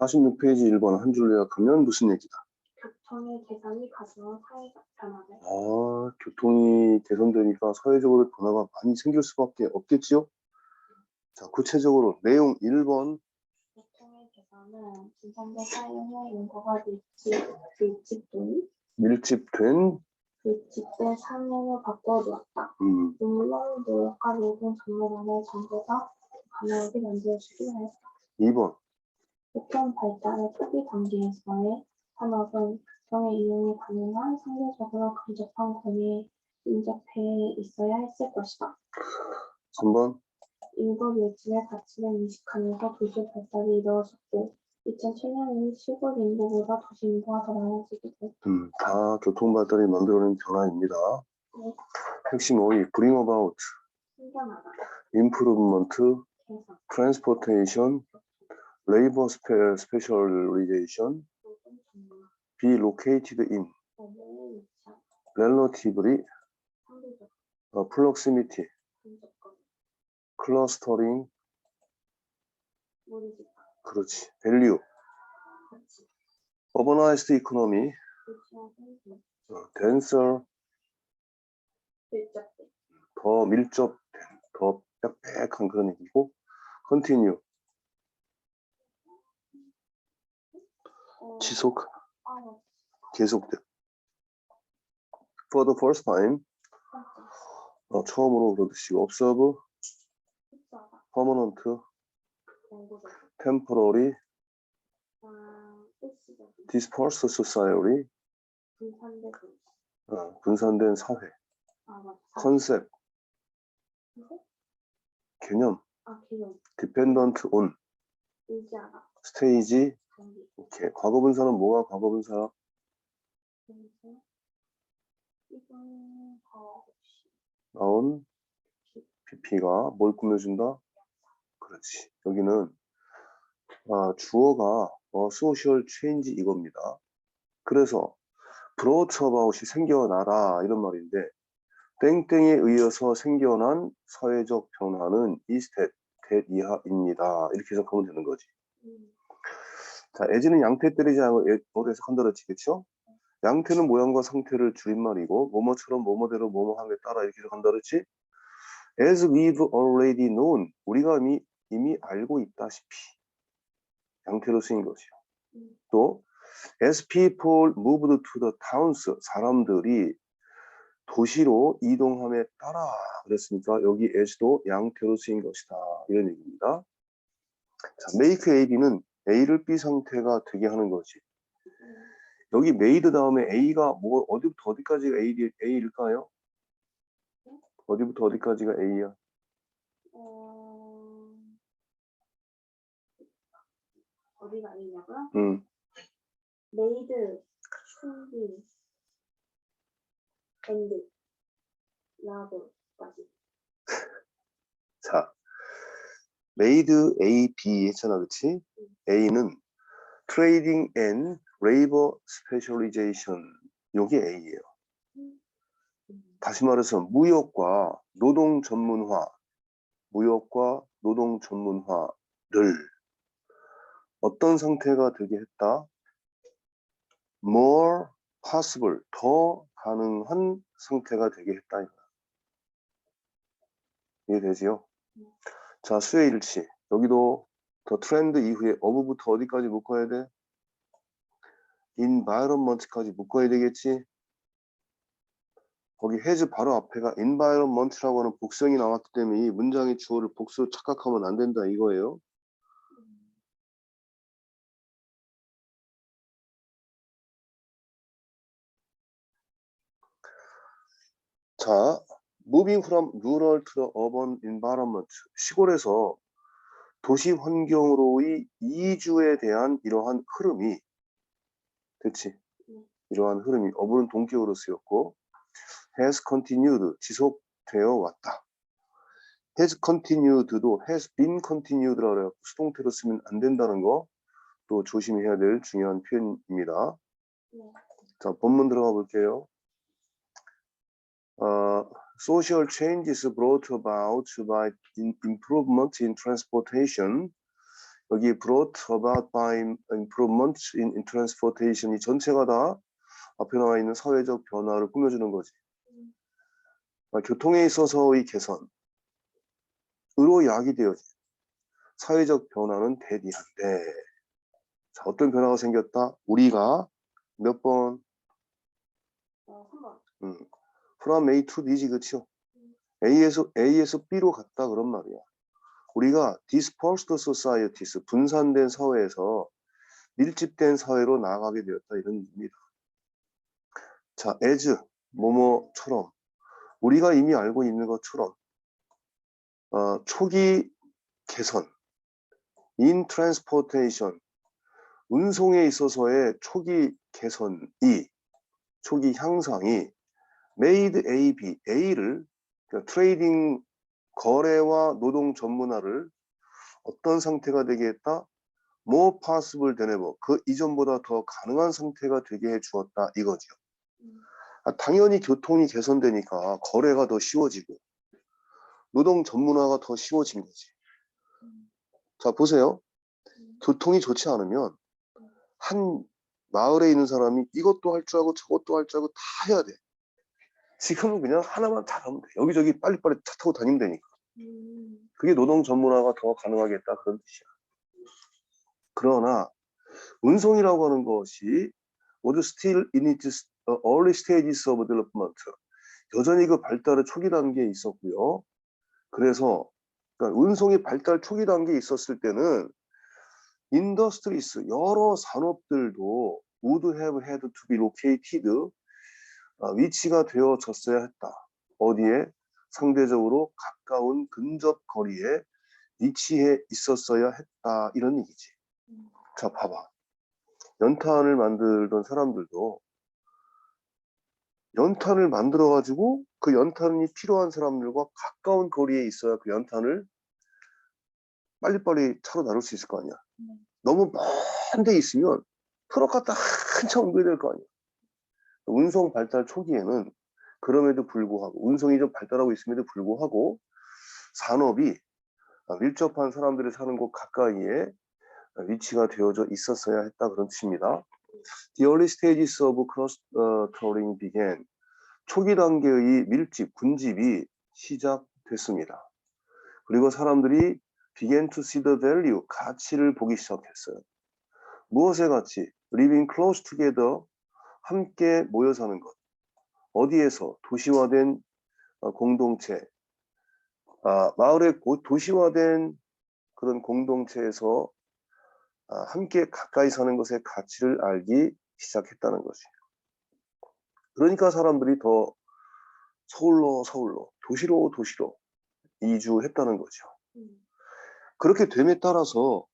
46페이지 1번 한줄 요약하면 무슨 얘기다? 교통의 개선이 가슴은 사회적 변화를 아, 교통이 개선되니까 사회적으로 변화가 많이 생길 수밖에 없겠지요? 자, 구체적으로 내용 1번 교통의 개선은 진선대 사용의 인구가 밀집, 밀집된 밀집된 밀집된 상행을 바꿔두었다. 음, 물론 모든 전문화를 전부 다 가능하게 만들어주기로 했다. 2번 교통 발달의 초기 단계에서의 산업은 교통의 이용이 가능한 상대적으로 근접한 권위에 인접해 있어야 했을 것이다. 3번 일부 밀집의 가치를 인식하면서 도시 발달이 이루어졌고 2007년에는 시골 인구보다 도시 인구가 더 많아지게 됐다. 음, 다 교통 발달이 만들어낸 변화입니다. 네. 핵심 어휘 bring about, 생겨나다, improvement, 개선, transportation, labor spe- specialization, be located in, relatively, 어, proximity, clustering, 그렇지, value, urbanized economy, 어, denser, 더 밀접된, 더 빽빽한 그런 얘기고, continue, 지속, 아, 맞- 계속된. For the first time, 어, 처음으로 그러듯이 observe, permanent, temporary, 아, dispersed society, 어, 분산된 사회, 아, 근데? 개념, 아, dependent on, 장비, 오케이. 과거 분사는 뭐가 과거 분사? 그래서 이건 더 없이 나온 PP가 뭘 꾸며준다? 그렇지. 여기는 아, 주어가 어, social change 이겁니다. 그래서 brought about이 생겨나다 이런 말인데 땡땡에 의해서 생겨난 사회적 변화는 is that, that 이하입니다. 이렇게 해석하면 되는 거지. 음, 자, as는 양태 때리지 않고 그랬지, 그쵸? 양태는 모양과 상태를 줄임말이고 뭐뭐처럼 뭐뭐대로 뭐뭐함에 따라 이렇게 그랬지? As we've already known, 우리가 이미, 이미 알고 있다시피 양태로 쓰인 것이요. 음. 또 as people moved to the towns, 사람들이 도시로 이동함에 따라 그랬으니까 여기 as도 양태로 쓰인 것이다. 이런 얘기입니다. 자, make AB는 A를 B 상태가 되게 하는 거지. 음, 여기 made 다음에 A가 뭐 어디부터 어디까지가 A, A일까요? 어디부터 어디까지가 A야? 어, 어디가 있냐고요? 음, 메이드, 충기, 밴드, 라브까지. 자, made A, B 했잖아, 그치? A는 trading and labor specialization. 요게 A예요. 음, 다시 말해서 무역과 노동 전문화, 무역과 노동 전문화를 어떤 상태가 되게 했다? more possible, 더 가능한 상태가 되게 했다. 이해되지요? 자, 수의 일치. 여기도 더 트렌드 이후에 어부부터 어디까지 묶어야 돼? environment까지 묶어야 되겠지? 거기 has 바로 앞에가 environment라고 하는 복성이 나왔기 때문에 이 문장의 주어를 복수로 착각하면 안 된다 이거예요. 음, 자, moving from rural to the urban environment. 시골에서 도시 환경으로의 이주에 대한 이러한 흐름이? 네. 이러한 흐름이 어부는 동격으로 쓰였고 has continued 지속되어 왔다. has continued도 has been continued라고 해요. 수동태로 쓰면 안 된다는 거 또 조심해야 될 중요한 표현입니다. 네. 자, 본문 들어가 볼게요. 어, social changes brought about by improvement in transportation. 여기 brought about by improvements in, in transportation 이 전체가 다 앞에 나와 있는 사회적 변화를 꾸며주는 거지. 아, 교통에 있어서의 개선, 으로 야기되어진 사회적 변화는 대비한데 자, 어떤 변화가 생겼다? 우리가 몇 번 어, 3번. 음, from A to B지 그치요? A에서 A에서 B로 갔다 그런 말이야. 우리가 dispersed societies 분산된 사회에서 밀집된 사회로 나아가게 되었다 이런 의미입니다. 자, as 뭐뭐처럼 우리가 이미 알고 있는 것처럼 어, 초기 개선 in transportation 운송에 있어서의 초기 개선이 초기 향상이 made A, B, A를 그러니까 트레이딩 거래와 노동 전문화를 어떤 상태가 되게 했다? more possible than ever 그 이전보다 더 가능한 상태가 되게 해 주었다 이거죠. 음. 아, 당연히 교통이 개선되니까 거래가 더 쉬워지고 노동 전문화가 더 쉬워진 거지. 음. 자 보세요. 음. 교통이 좋지 않으면 한 마을에 있는 사람이 이것도 할 줄 알고 저것도 할 줄 알고 다 해야 돼. 지금은 그냥 하나만 잘하면 돼. 여기저기 빨리빨리 차 타고 다니면 되니까. 음. 그게 노동 전문화가 더 가능하겠다 그런 뜻이야. 그러나 운송이라고 하는 것이 모두 still in its early stages of development. 여전히 그 발달의 초기 단계에 있었고요. 그래서 그러니까 운송이 발달 초기 단계에 있었을 때는 industries 여러 산업들도 would have had to be located 어, 위치가 되어졌어야 했다. 어디에 상대적으로 가까운 근접 거리에 위치해 있었어야 했다 이런 얘기지. 음. 자 봐봐. 연탄을 만들던 사람들도 연탄을 만들어 가지고 그 연탄이 필요한 사람들과 가까운 거리에 있어야 그 연탄을 빨리빨리 차로 나눌 수 있을 거 아니야. 네. 너무 먼 데 있으면 트럭 갖다 한참 옮겨야 될 거 아니야. 운송 발달 초기에는 그럼에도 불구하고 운송이 좀 발달하고 있음에도 불구하고 산업이 밀접한 사람들이 사는 곳 가까이에 위치가 되어져 있었어야 했다 그런 뜻입니다. The early stages of uh, touring began. 초기 단계의 밀집, 군집이 시작됐습니다. 그리고 사람들이 began to see the value, 가치를 보기 시작했어요. 무엇의 가치? Living close together, 함께 모여 사는 것. 어디에서? 도시화된 어, 공동체, 아, 마을의 고- 도시화된 그런 공동체에서 아, 함께 가까이 사는 것의 가치를 알기 시작했다는 거지. 그러니까 사람들이 더 서울로 서울로, 도시로 도시로 이주했다는 거죠. 음. 그렇게 됨에 따라서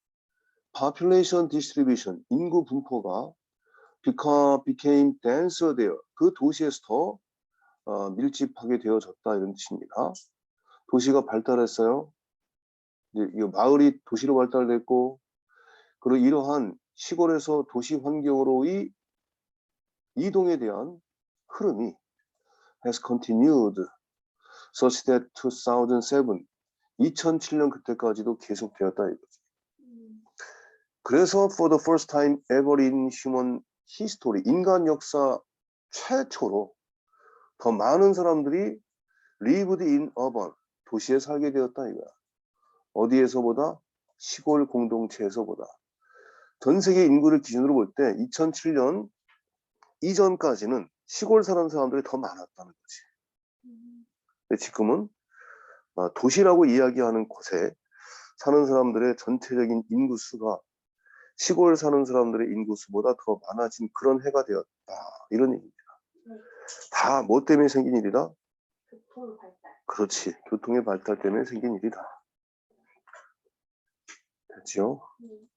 population distribution, 인구 분포가 become, became denser there. 그 도시에서 더 어, 밀집하게 되어졌다 이런 뜻입니다. 도시가 발달했어요. 이 마을이 도시로 발달됐고 그리고 이러한 시골에서 도시 환경으로의 이동에 대한 흐름이 has continued such that 2007 2007년 그때까지도 계속되었다 이거죠. 음. 그래서 for the first time ever in human history 인간 역사 최초로 더 많은 사람들이 lived in urban 도시에 살게 되었다 이거야. 어디에서보다 시골 공동체에서보다 전 세계 인구를 기준으로 볼 때 2007년 이전까지는 시골 사는 사람들이 더 많았다는 거지. 음. 근데 지금은 아, 도시라고 이야기하는 곳에 사는 사람들의 전체적인 인구 수가 시골 사는 사람들의 인구 수보다 더 많아진 그런 해가 되었다. 이런 얘기입니다. 네. 다뭐 때문에 생긴 일이다? 그렇지. 교통의 발달 때문에 생긴 일이다. 됐죠? 음.